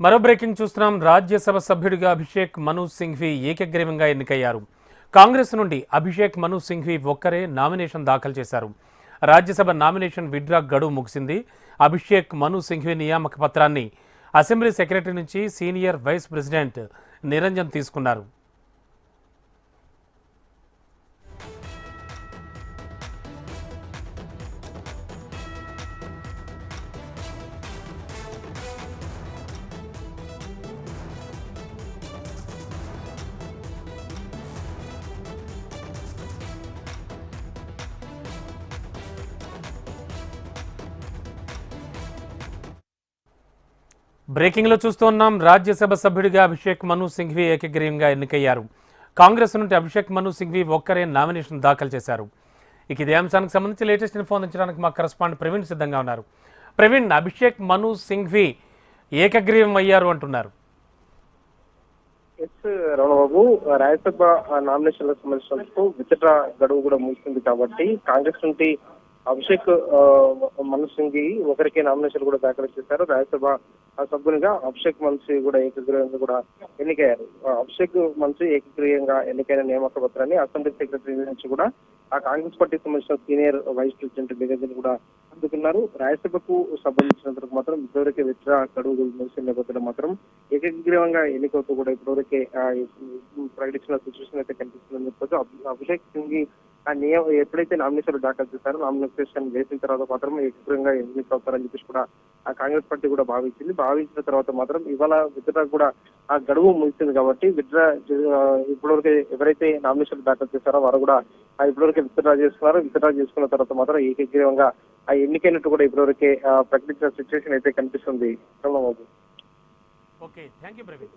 మరో బ్రేకింగ్ చూస్తున్నాం. రాజ్యసభ సభ్యుడిగా అభిషేక్ మను సింఘ్వి ఏకగ్రీవంగా ఎన్నికయ్యారు. కాంగ్రెస్ నుండి అభిషేక్ మను సింఘ్వి ఒక్కరే నామినేషన్ దాఖలు చేశారు. రాజ్యసభ నామినేషన్ విడ్రా గడువు ముగిసింది. అభిషేక్ మను సింఘ్వి నియామక పత్రాన్ని అసెంబ్లీ సెక్రటరీ నుంచి సీనియర్ వైస్ ప్రెసిడెంట్ నిరంజన్ తీసుకున్నారు. బ్రేకింగ్లో చూస్తున్నాం రాజ్యసభ సభ్యుడిగా అభిషేక్ మను సింఘ్వి ఏకగ్రీవంగా ఎన్నికయ్యారు. కాంగ్రెస్ నుండి అభిషేక్ మను సింఘ్వి ఒక్కరే నామినేషన్ దాఖలు చేశారు. ఇక ఇదే అంశానికి సంబంధించి లేటెస్ట్ ఇన్ఫో అందించడానికి మా కరస్పాండ్ ప్రవీణ్ సిద్ధంగా ఉన్నారు. ప్రవీణ్ అభిషేక్ మను సింఘ్వి ఏకగ్రీవం అయ్యారు అంటున్నారు. ఎస్ రమణబాబు రాజ్యసభ నామినేషన్లకు సంబంధించినందుకు విత్డ్రా గడువు కూడా ముగిసింది కాబట్టి కాంగ్రెస్ నుండి అభిషేక్ మను సింఘ్వి ఒకరికే నామినేషన్ కూడా దాఖలు చేశారు. రాజ్యసభ సభ్యునిగా అభిషేక్ మన్సి కూడా ఏకగ్రీవంగా కూడా ఎన్నికయ్యారు. అభిషేక్ మన్సి ఏకగ్రీవంగా ఎన్నికైన నియామక పత్రాన్ని అసెంబ్లీ సెక్రటరీ నుంచి కూడా ఆ కాంగ్రెస్ పార్టీ సంబంధించిన సీనియర్ వైస్ ప్రెసిడెంట్ నివేదిక కూడా అందుకున్నారు. రాజ్యసభకు సంబంధించినందుకు మాత్రం ఇప్పటివరకే విత్డ్రా గడువు ముగిసిన నేపథ్యంలో మాత్రం ఏకగ్రీవంగా ఎన్నికవుతూ కూడా ఇప్పటివరకే ప్రకటించిన సిచ్యువేషన్ అయితే కనిపిస్తుందని చెప్పొచ్చు అభిషేక్ సింగ్ ఆ నియమ ఎప్పుడైతే నామినేషన్ దాఖలు చేశారో నామినేషన్ వేసిన తర్వాత మాత్రం ఏకగ్రంగా ఎన్నిక అవుతారని చెప్పేసి కూడా ఆ కాంగ్రెస్ పార్టీ కూడా భావించింది. భావించిన తర్వాత మాత్రం ఇవాళ విత్డ్రా కూడా ఆ గడువు ముగిసింది కాబట్టి విత్డ్రా ఇప్పటివరకు ఎవరైతే నామినేషన్ దాఖలు చేశారో వారు కూడా ఆ ఇప్పటివరకు విత్డ్రా చేసుకున్నారు. విత్డ్రా చేసుకున్న తర్వాత మాత్రం ఏకగ్రీవంగా ఆ ఎన్నికైనట్టు కూడా ఇప్పటివరకే ప్రకటించిన సిచ్యువేషన్ అయితే కనిపిస్తుంది. Chandrababu okay. Thank you Praveen.